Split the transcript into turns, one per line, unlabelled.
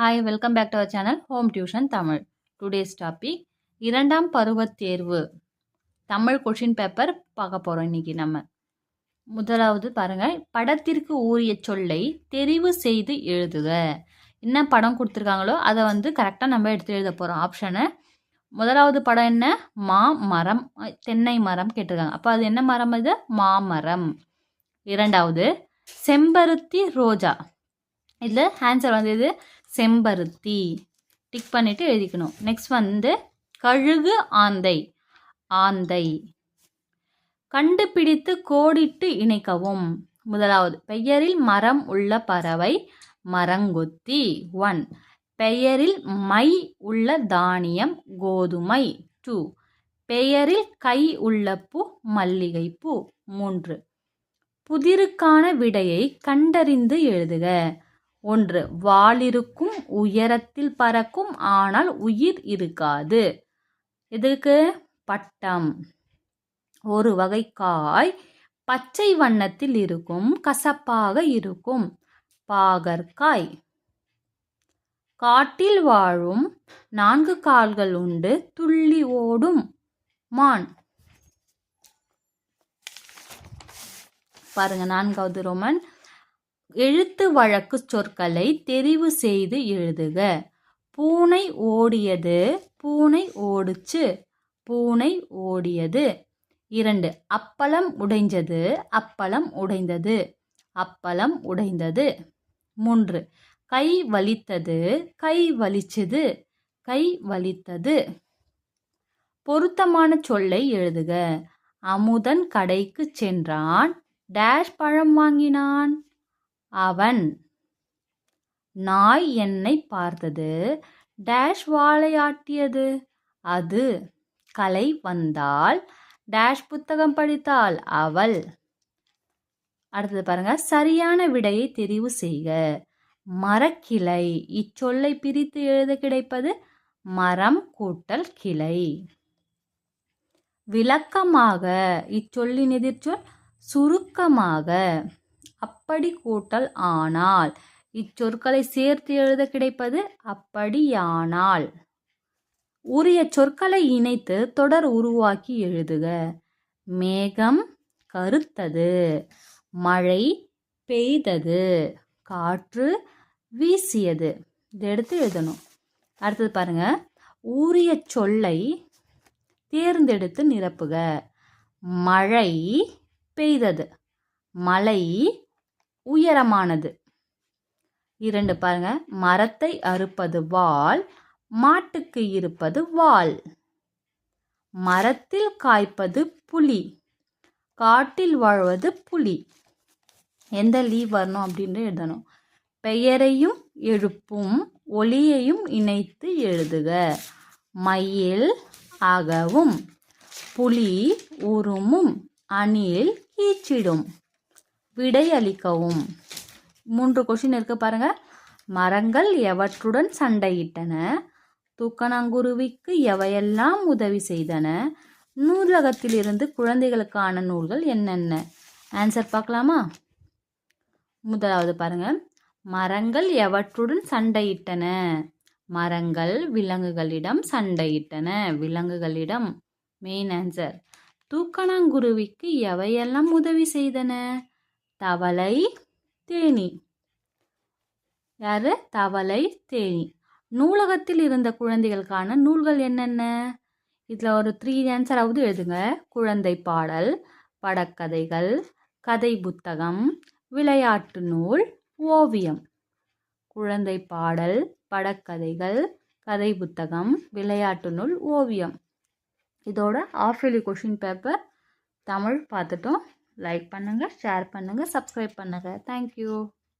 Hi welcome back to our channel home tuition Tamil today's topic இரண்டாம் பருவத் தேர்வு. Tamil question paper பார்க்க போகிறோம் இன்றைக்கி நம்ம. முதலாவது பாருங்கள் படத்திற்கு ஊறிய சொல்லை தெரிவு செய்து எழுதுக. என்ன படம் கொடுத்துருக்காங்களோ அதை வந்து கரெக்டாக நம்ம எடுத்து எழுத போகிறோம் ஆப்ஷனை முதலாவது படம் என்ன? மா மரம் தென்னை மரம் கேட்டிருக்காங்க. அப்போ அது என்ன மரம் இது மாமரம். இரண்டாவது செம்பருத்தி ரோஜா. இதில் ஆன்சர் வந்து இது செம்பருத்தி. டிக் பண்ணிவிட்டு எழுதிக்கணும். நெக்ஸ்ட் வந்து கழுகு ஆந்தை. ஆந்தை. கண்டுபிடித்து கோடிட்டு இணைக்கவும். முதலாவது பெயரில் மரம் உள்ள பறவை மரங்கொத்தி. ஒன் பெயரில் மை உள்ள தானியம் கோதுமை. டூ பெயரில் கை உள்ள பூ மல்லிகைப்பூ. மூன்று புதிருக்கான விடையை கண்டறிந்து எழுதுக. ஒன்று வாலிருக்கும் உயரத்தில் பறக்கும் ஆனால் உயிர் இருக்காது. எதுக்கு? பட்டம். ஒரு வகை காய் பச்சை வண்ணத்தில் இருக்கும் கசப்பாக இருக்கும். பாகற்காய். காட்டில் வாழும் நான்கு கால்கள் உண்டு துள்ளி ஓடும். மான். பாருங்க நான்காவது ரோமன். எழுத்து வழக்கு சொற்களை தெரிவு செய்து எழுதுக. பூனை ஓடியது பூனை ஓடுச்சு பூனை ஓடியது. இரண்டு அப்பளம் உடைஞ்சது அப்பளம் உடைந்தது அப்பளம் உடைந்தது. மூன்று கை வலித்தது கை வலிச்சது கை வலித்தது. பொருத்தமான சொல்லை எழுதுக. அமுதன் கடைக்கு சென்றான் டேஷ் பழம் வாங்கினான். அவன் நாய் என்னை பார்த்தது. டேஷ் வாழையாட்டியது அது கலை வந்தால் டேஷ் புத்தகம் படித்தாள் அவள். அடுத்தது பாருங்க சரியான விடையை தெரிவு செய்க. மரக்கிளை இச்சொல்லை பிரித்து எழுத கிடைப்பது மரம் கூட்டல் கிளை. விளக்கமாக இச்சொல்லின் எதிர்ச்சொல் சுருக்கமாக அப்படி கூட்டல் ஆனால். இச்சொற்களை சேர்த்து எழுத கிடைப்பது அப்படியானால். உரிய சொற்களை இணைத்து தொடர் உருவாக்கி எழுதுக. மேகம் கருத்தது மழை பெய்தது காற்று வீசியது. இதை எடுத்து எழுதணும். அடுத்தது பாருங்க. ஊரிய சொல்லை தேர்ந்தெடுத்து நிரப்புக. மழை பெய்தது. மலை உயரமானது. இரண்டு பாருங்க. மரத்தை அறுப்பது வாள் மாட்டுக்கு இருப்பது வாள் மரத்தில் காய்ப்பது புலி காட்டில் வாழ்வது புலி. எந்த லீவ் வரணும் அப்படின்னு எழுதணும். பெயரையும் எழுப்பும் ஒளியையும் இணைத்து எழுதுக. மயில் அகவும் புலி உருமும் அணில் கீச்சிடும். விடையளிக்கவும் மூன்று கொஷின் இருக்கு பாருங்க. மரங்கள் எவற்றுடன் சண்டையிட்டன? தூக்கணாங்குருவிக்கு எவையெல்லாம் உதவி செய்தன? நூலகத்திலிருந்து குழந்தைகளுக்கான நூல்கள் என்னென்ன? ஆன்சர் பார்க்கலாமா? முதலாவது பாருங்க. மரங்கள் எவற்றுடன் சண்டையிட்டன? மரங்கள் விலங்குகளிடம் சண்டையிட்டன. விலங்குகளிடம். மெயின் ஆன்சர் தூக்கணாங்குருவிக்கு எவையெல்லாம் உதவி செய்தன? தவளை தேனி. யாரு? தவளை தேனி. நூலகத்தில் இருந்த குழந்தைகளுக்கான நூல்கள் என்னென்ன? இதில் ஒரு த்ரீ ஆன்சராவது எழுதுங்க. குழந்தை பாடல் படக்கதைகள் கதை புத்தகம் விளையாட்டு நூல் ஓவியம். குழந்தை பாடல் படக்கதைகள் கதை புத்தகம் விளையாட்டு நூல் ஓவியம். இதோட ஆஃபேலி கொஷின் பேப்பர் தமிழ் பார்த்துட்டோம். லைக் பண்ணுங்கள் ஷேர் பண்ணுங்கள் சப்ஸ்கிரைப் பண்ணுங்கள் தேங்க்யூ